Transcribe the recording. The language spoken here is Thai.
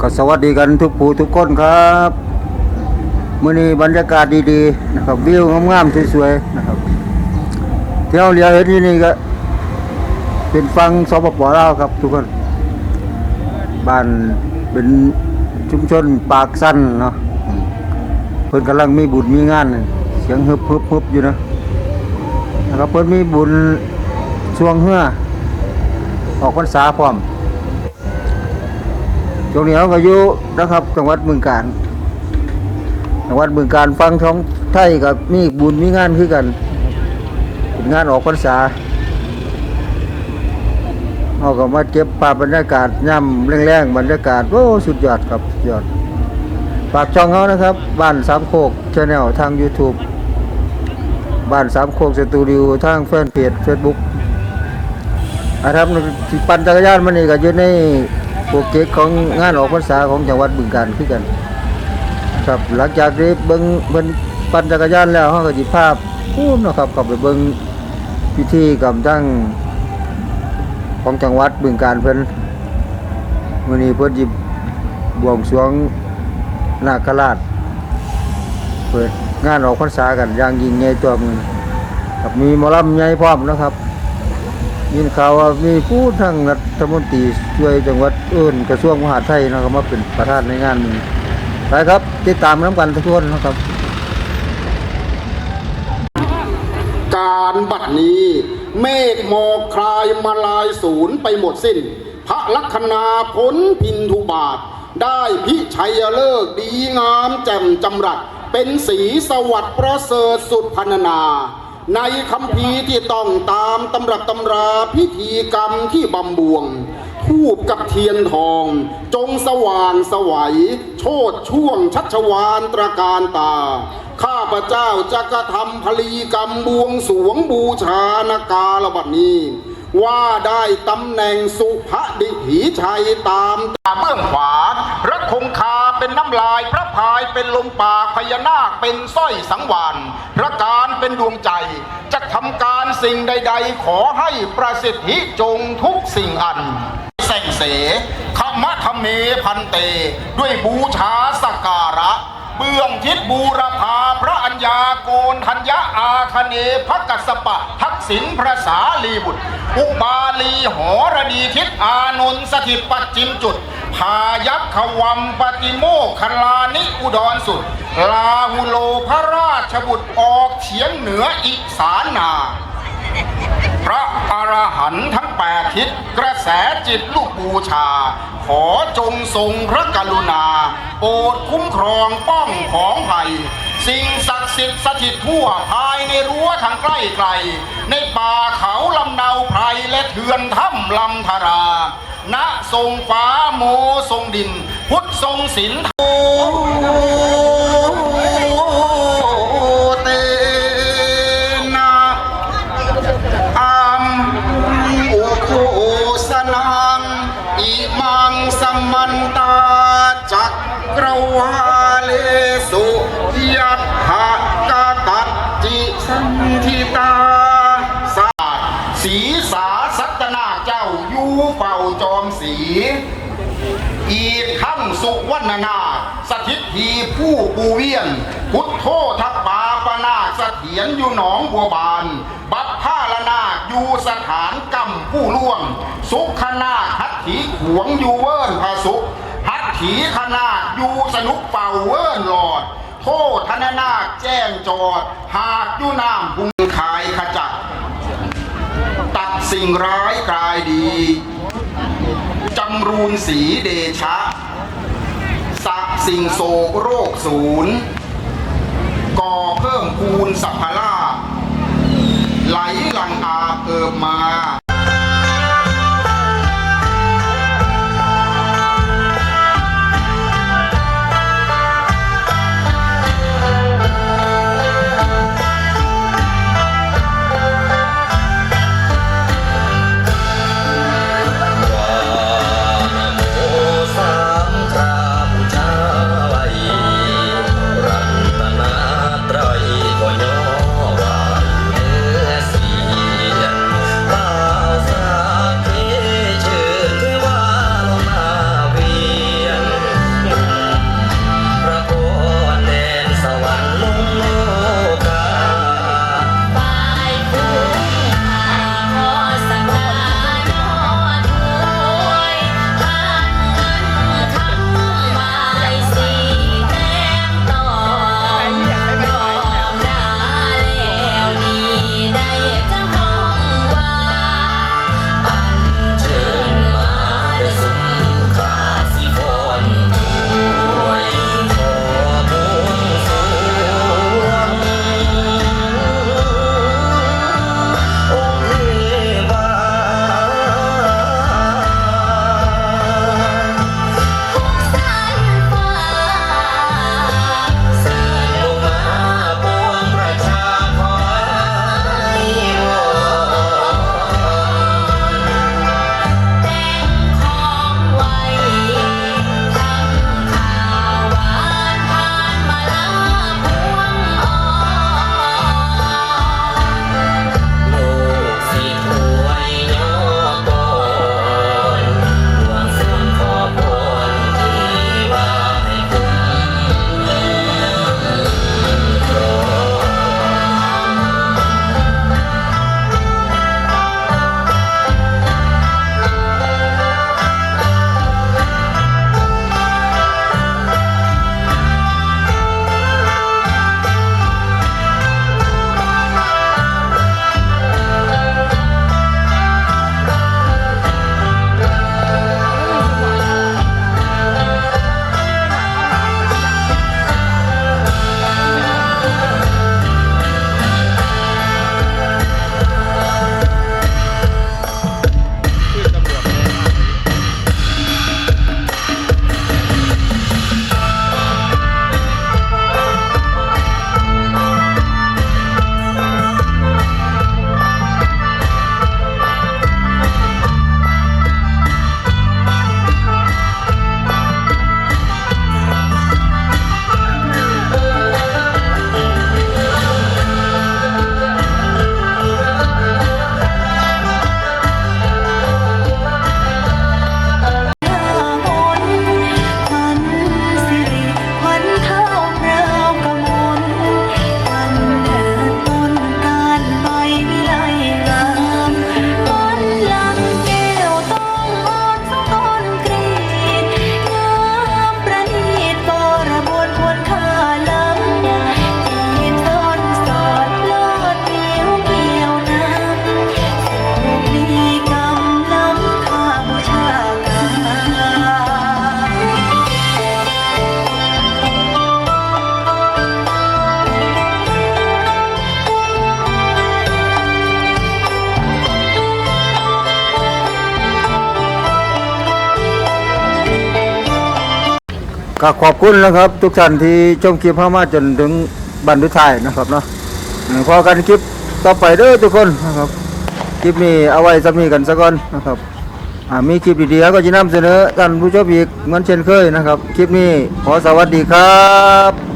ก็สวัสดีกันทุกผู้ทุกคนครับมื้อนี้บรรยากาศดีๆนะครับวิวงามๆสวยๆนะครับเที่เราเรียนเห็นที่นี่ก็เป็นฟังสปปลาวครับทุกคนบ้านเป็นชุมชนปากสั้นเนาะเพิ่นกำลังมีบุญมีงาน เสียงฮึบฮึบฮึบอยู่นะนะครับเพิ่นมีบุญช่วงเฮือออกพรรษาพร้อม ช่วงนี้เขาก็อยู่นะครับจังหวัดบึงกาฬจังหวัดบึงกาฬฟังท้องไทยกับมีบุญมีงานคือกันเป็นงานออกพรรษาเขาก็มาเก็บภาพบรรยากาศย่ำแรงๆบรรยากาศโอ้สุดยอดครับยอดฝากช่องเขานะครับ บ้านสามโคกชาแนลทาง YouTube บ้านสามโคกสตูดิโอทางแฟนเพจ Facebook นะครับที่ปั่นจักรยานมันนี่ก็อยู่ใน โปรเจกต์ของงานออกพรรษาของจังหวัดบึงกาฬคือกัน ครับหลังจากที่เบิ่งเบิ่นปั่นจักรยานแล้วเฮาก็สิพาพูนเนะครับเข้าไปเบิ่งพิธีกรรมทั้งของจังหวัดบึงกาฬเพิ่นมื้อนี้เพิ่นสิบวงสรวงนาคราชเปิดงานออกพรรษากันอย่างยิ่งใหญ่ตัวมือกับมีมอลำใหญ่พร้อมนะครับ ยินข่าวว่ามีผู้ทั้งรัฐมนตรีช่วยจังหวัดอื่นกระทรวงมหาดไทยนะครับมาเป็นประธานในงานนี้ไปครับติดตามน้ำกันทุกคนนะครับ การบัดนี้เมฆหมอกคลายมาลายศูนย์ไปหมดสิ้น พระลัคนาพ้นพินทุบาท ได้พิชัยเลิกดีงามแจ่มจำรัด เป็นสีสวัสดิ์ประเสริฐสุดพันนา ในคำพีที่ต้องตามตำรับตำราพิธีกรรมที่บำบวง ทูบกับเทียนทอง จงสว่างสวัย โชดช่วงชัชวานตระการตา ข้าพระเจ้าจะกระทำพลีกรรมบวงสวงบูชานากาลบัดนี้ว่าได้ตำแหน่งสุภดิถีชัยตามตาเบื้องขวาพระคงคาเป็นน้ำลายพระพายเป็นลมปากพญานาคเป็นสร้อยสังวาน พระการเป็นดวงใจจะทำการสิ่งใด ๆ ขอให้ประสิทธิจงทุกสิ่งอันแสงเสขมะทเมพันเต ด้วยบูชาสกการะ เบื้องทิศบูรพาพระัญญาโกนทัญญาอาคเนพระกัสปะ ทักษิณพระสาลีบุตร อุบาลีหอระดีทิศอานนสถิตปัจจิมจุด พายักขวัมปฏิโมกขลานิอุดรสุด ลาหุโลพระราชบุตรออกเฉียงเหนืออิสานา พระอรหันต์ทั้งแปดทิศกระแสจิตลูกบูชา ขอจงทรงพระกรุณา โปรดคุ้มครองป้องของภัยสิ่งศักดิ์สิทธิ์สถิตทั่วภายในรั้วทางใกล้ไกล ในป่าเขาลำเนาไพรและเถือนถ้ำลำธารา ณทรงฟ้าโมทรงดิน พุทธทรงศิลป์โเตนะอัมอุโคสนังอิมังสมันตาจักรวาเลสุยัตถกตัจจิสันทิตาสาสีสา เฝ้าจอมสี อีกทั้งสุวรรณนาสถิตทีผู้ปูเวียน พุทโธทัปปาปนาคเสถียรอยู่หนองบัวบาน บัพพาลนาคอยู่สถานกรรมผู้ล่วง สุขนาคัตถีขวงอยู่เวิร์นพระสุขหัตถีขนาอยู่สนุกเป่าเวิร์นหลอดโทษธนนาคแจ้งจอด หากอยู่น้ำพุงขายขจัด ตัด สิ่งร้ายกลายดีจำรูนสีเดชะ สักสิ่งโศกโรคศูนย์ก่อเพิ่มคูนสัพพลาไหลหลังอาเอิบมา ก็ขอบคุณนะครับ ทุกท่านที่ชมคลิปเข้ามาจนถึงบรรทุทายนะครับเนาะพอกันคลิปต่อไปเด้อทุกคนนะครับ คลิปนี้เอาไว้สำนีกันสักก่อนนะครับมีคลิปดีๆก็จะนำเสนอท่านผู้ชมอีกเหมือนเช่นเคยนะครับ คลิปนี้ขอสวัสดีครับ